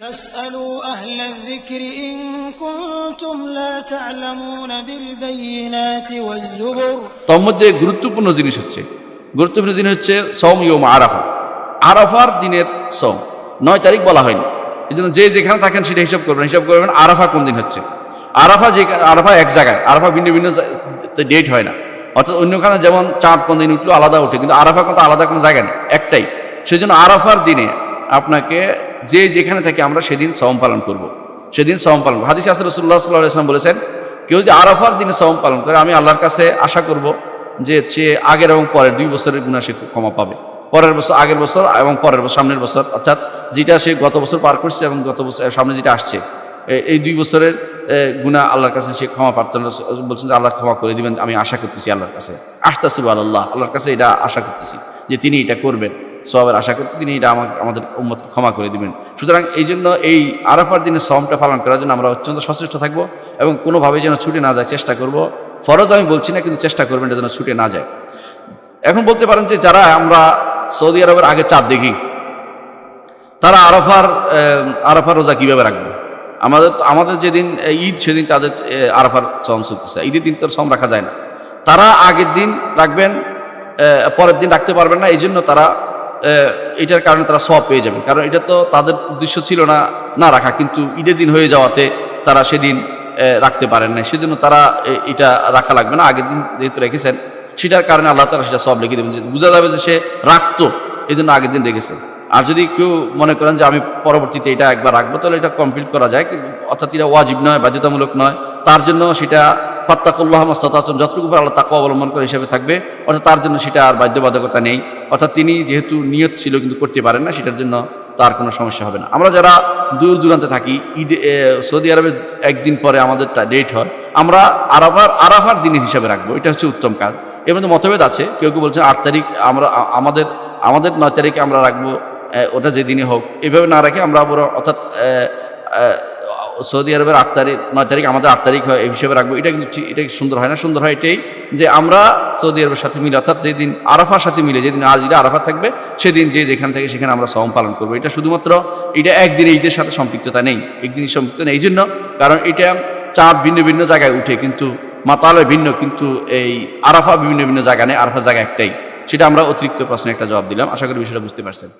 فاسألوا أهل الذكر إن كنتم لا تعلمون بالبينات والزبر তোর মধ্যে গুরুত্বপূর্ণ জিনিস হচ্ছে গুরুত্বপূর্ণ জিনিস হচ্ছে সম ইয়ম আরাফা আরাফার দিনের সম নয় তারিখ বলা হয়নি এই জন্য যে যেখানে থাকেন সেটা হিসাব করবেন হিসাব করবেন আরাফা কোন দিন হচ্ছে আরাফা যে আরাফা এক জায়গায় আরাফা ভিন্ন ভিন্ন ডেট হয় না অর্থাৎ অন্যখানে যেমন চাঁদ কোন দিন উঠলো আলাদা উঠে কিন্তু আরাফা কিন্তু আলাদা কোনো জায়গা নেই একটাই সেই জন্য আরাফার দিনে আপনাকে যে যেখানে থাকে আমরা সেদিন সম পালন করব। সেদিন সম পালন। হাদিস আসর রসুল্লাহ সাল্লাহ ইসলাম বলেছেন, কেউ যে আরাফার দিনে সম পালন করে, আমি আল্লাহর কাছে আশা করব যে সে আগের এবং পরের দুই বছরের গুণা সে ক্ষমা পাবে পরের বছর, আগের বছর এবং পরের বছর, সামনের বছর, অর্থাৎ যেটা সে গত বছর পার করছে এবং গত বছর সামনে যেটা আসছে এই দুই বছরের গুণা আল্লাহর কাছে সে ক্ষমা প্রার্থনা বলছেন যে আল্লাহ ক্ষমা করে দিবেন, আমি আশা করতেছি আল্লাহর কাছে আহতাসিব আল্লাহ আল্লাহর কাছে এটা আশা করতেছি যে তিনি এটা করবেন সবের আশা করতে তিনি এটা আমাকে, আমাদের উম্মতকে ক্ষমা করে দিবেন। সুতরাং এই জন্য এই আরাফার দিনে সমটা পালন করার জন্য আমরা অত্যন্ত সচেষ্ট থাকব এবং কোনোভাবে যেন ছুটে না যায় চেষ্টা করব। ফরজ আমি বলছি না, কিন্তু চেষ্টা করবেন এটা যেন ছুটে না যায়। এখন বলতে পারেন যে যারা আমরা সৌদি আরবের আগে চাঁদ দেখি, তারা আরাফার আরাফার রোজা কীভাবে রাখবে? আমাদের আমাদের যেদিন ঈদ সেদিন তাদের আরাফার সম চলতেছে। ঈদের দিন তো সম রাখা যায় না। তারা আগের দিন রাখবেন পরের দিন রাখতে পারবেন না, এই জন্য তারা এটার কারণে তারা সব পেয়ে যাবেন কারণ এটা তো তাদের উদ্দেশ্য ছিল না না রাখা। কিন্তু ঈদের দিন হয়ে যাওয়াতে তারা সেদিন রাখতে পারেন না সেজন্য তারা এটা রাখা লাগবে না। আগের দিন যেহেতু রেখেছেন, সেটার কারণে আল্লাহ তারা সেটা সব লিখে দেবেন। বোঝা যাবে যে সে রাখতো এই জন্য আগের দিন রেখেছেন। আর যদি কেউ মনে করেন যে আমি পরবর্তীতে এটা একবার রাখব, তাহলে এটা কমপ্লিট করা যায়। অর্থাৎ এটা ওয়াজিব নয়, বাধ্যতামূলক নয়। তার জন্য সেটা ফাত্তাকুল্লাহ মাস্তাতাচন যতটুকু উপর আল্লাহ তাকে অবলম্বন করে হিসেবে থাকবে। অর্থাৎ তার জন্য সেটা আর বাধ্যবাধকতা নেই। অর্থাৎ তিনি যেহেতু নিয়ত ছিল কিন্তু করতে পারেন না, সেটার জন্য তার কোনো সমস্যা হবে না। আমরা যারা দূর দূরান্তে থাকি, ঈদে সৌদি আরবে একদিন পরে আমাদের ডেট হয়, আমরা আরাফার আরাফার দিনের হিসাবে রাখব। এটা হচ্ছে উত্তম কাজ। এর মধ্যে মতভেদ আছে। কেউ কেউ বলছেন আট তারিখ আমরা আমাদের আমাদের নয় তারিখে আমরা রাখব ওটা যেদিনই হোক। এভাবে না রাখে আমরা পুরো, অর্থাৎ সৌদি আরবের আট তারিখ, নয় তারিখ, আমাদের আট তারিখ হয়, এই হিসেবে রাখব। এটা কিন্তু এটা সুন্দর হয় না? সুন্দর হয় এটাই যে আমরা সৌদি আরবের সাথে মিলে, অর্থাৎ যেদিন আরাফার সাথে মিলে, যেদিন আজ এটা আরাফা থাকবে, সেদিন যে যেখান থেকে সেখানে আমরা সম পালন করব। এটা শুধুমাত্র, এটা একদিন ঈদের সাথে সম্পৃক্ততা নেই একদিন সম্পৃক্ত নেই। এই জন্য কারণ এটা চাঁদ ভিন্ন ভিন্ন জায়গায় উঠে, কিন্তু মাতালয় ভিন্ন, কিন্তু এই আরাফা বিভিন্ন ভিন্ন জায়গা নেই আরাফা জায়গা একটাই। সেটা আমরা অতিরিক্ত প্রশ্নে একটা জবাব দিলাম। আশা করি বিষয়টা বুঝতে পারছেন।